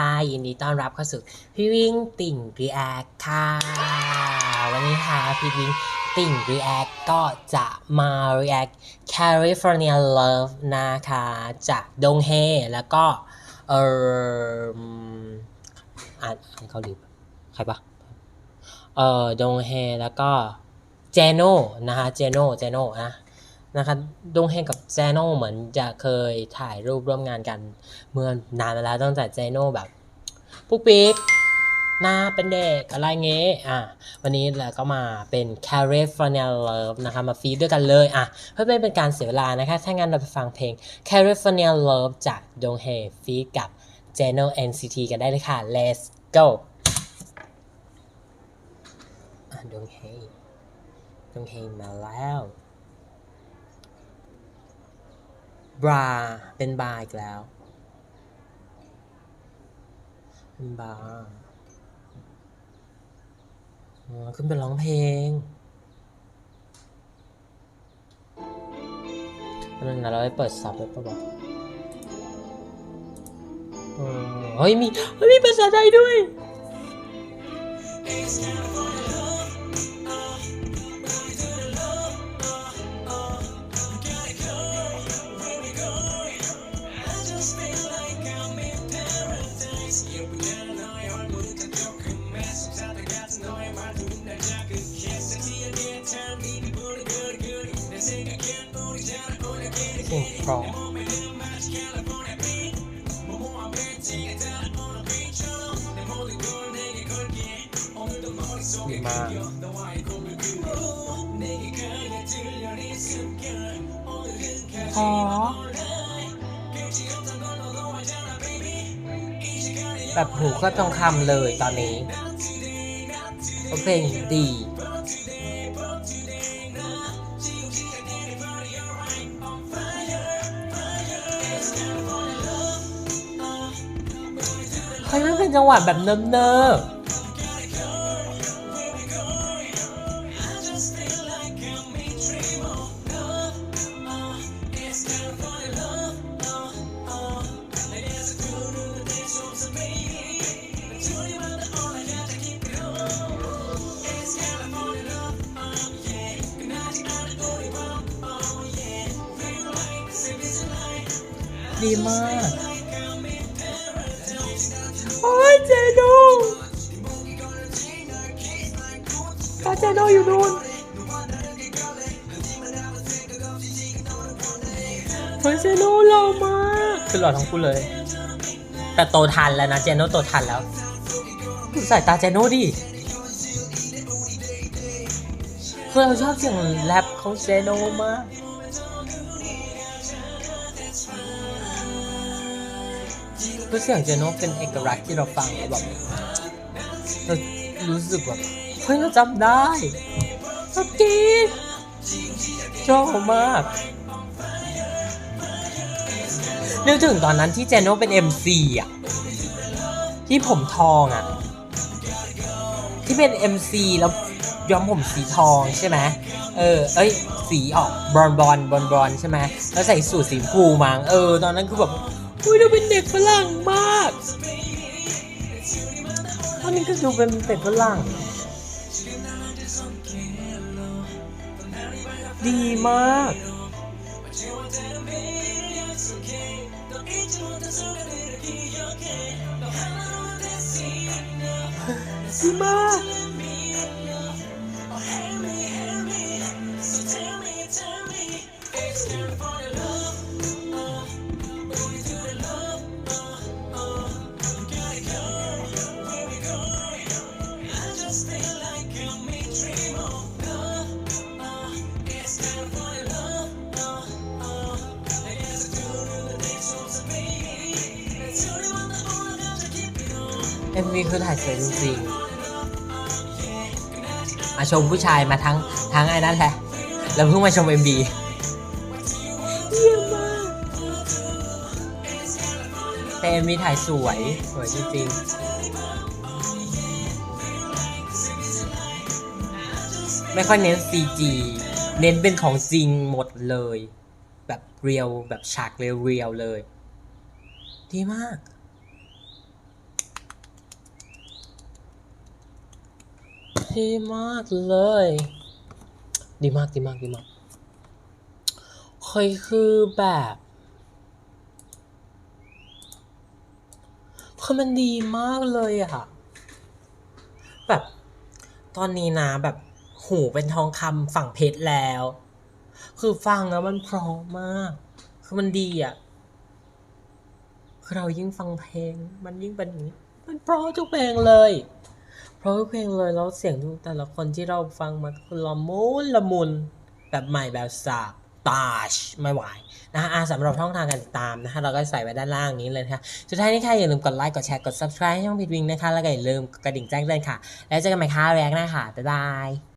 ค่ะ ยินดีต้อนรับเข้าสู่พี่วิ่งติ่งรีแอคค่ะ วันนี้ค่ะพี่วิ่งติ่งรีแอคก็จะมา react California Love นะคะจากดงเฮแล้วก็ เอออ่านอ่านเกาหลีใครปะเออดงเฮแล้วก็เจโน่นะคะเจโน่เจโน่นะ นะคะดงเฮกับเจโน่เหมือนจะเคยถ่ายรูปร่วมงานกัน เมื่อนานมาแล้วตั้งแต่เจโน่แบบปุ๊กปิ๊กหน้าเป็นเด็กอะไรเงี้ยอะวันนี้เราก็มาเป็น California Love นะคะมาฟีดด้วยกันเลยอะเพื่อไม่เป็นการเสียเวลานะคะ ถ้างั้นเราไปฟังเพลง California Love จากดงเฮฟีดกับ j e n o NCT กันได้เลยค่ะ let's go อะดงเฮดงเฮมาแล้ว บราเป็นบาร์อีกแล้วเป็นบาร์อ๋อขึ้นไปร้องเพลงนั่นนะเราไปเปิดซับไว้ปะวะเออเฮ้ยมีเฮ้ยมีภาษาไทยด้วย พราะดีมากพอแบบหูก็ทองคำเลยตอนนี้เพราะเพลงดี เป็นจังหวะแบบเนิบๆดีมาก เจโน่กาเจโน่อยู่นู่นเฮ้ยเจโน่หล่อมากคือหล่อทั้งคู่เลย แต่โตทันแล้วนะเจโน่โตทันแล้วดูสายตาเจโน่ดิคือเราชอบเสียงแรปของเจโน่มาก คือเสียงเจโน่เป็นเอกลักษณ์ที่เราฟังแล้วแบบเรารู้สึกแบบเฮ้ยเราจำได้สกีดชอบมากนึกถึงตอนนั้นที่เจโน่เป็น MC อะ ที่ผมทองอะ ที่เป็น MC แล้วย้อมผมสีทองใช่ไหมเออ เอ้ย สีออกบอลบอลบอลบอลใช่ไหมแล้วใส่สูทสีชมพูมังเออ ตอนนั้นคือแบบ อุ้ยดูเป็นเด็กฝรั่งมากตอนนี้ก็ดูเป็นเด็กฝรั่ง ดีมากดีมาก เอ็มวีคือถ่ายสวยจริงๆมาชมผู้ชายมาทั้งทั้งไอ้นั่นแหละแล้วเพิ่งมาชมเอ็มบีเยี่ยมมากแต่เอ็มวีถ่ายสวยสวยจริงๆ ไม่ค่อยเน้น CG เน้นเป็นของจริงหมดเลย แบบเรียวแบบฉากเรียวๆเลย ดีมาก ดีมากเลย ดีมากดีมากดีมากเคยคือแบบคือมันดีมากเลยอะแบบ ตอนนี้นะแบบหูเป็นทองคำฝั่งเพชรแล้ว คือฟังแล้วมันเพราะมาก คือมันดีอะคือเรายิ่งฟังเพลง มันยิ่งเป็นอย่างนี้มันเพราะทุกเพลงเลย เพราะทุกเพลงเลยแล้วเสียงทุกแต่ละคนที่เราฟังมันคือละมุนละมุนแบบใหม่แบบสาบตาชไม่ไหวนะฮะอะสำหรับช่องทางการติดตามนะฮะเราก็ใส่ไว้ด้านล่างนี้เลยนะคะสุดท้ายนี้ค่ะอย่าลืมกดไลค์กดแชร์กด subscribe ให้ช่องพิดวิงนะคะแล้วก็อย่าลืมกดกระดิ่งแจ้งเตือนค่ะ แล้วเจอกันใหม่ค่ะแรกหน้าค่ะบ๊ายบาย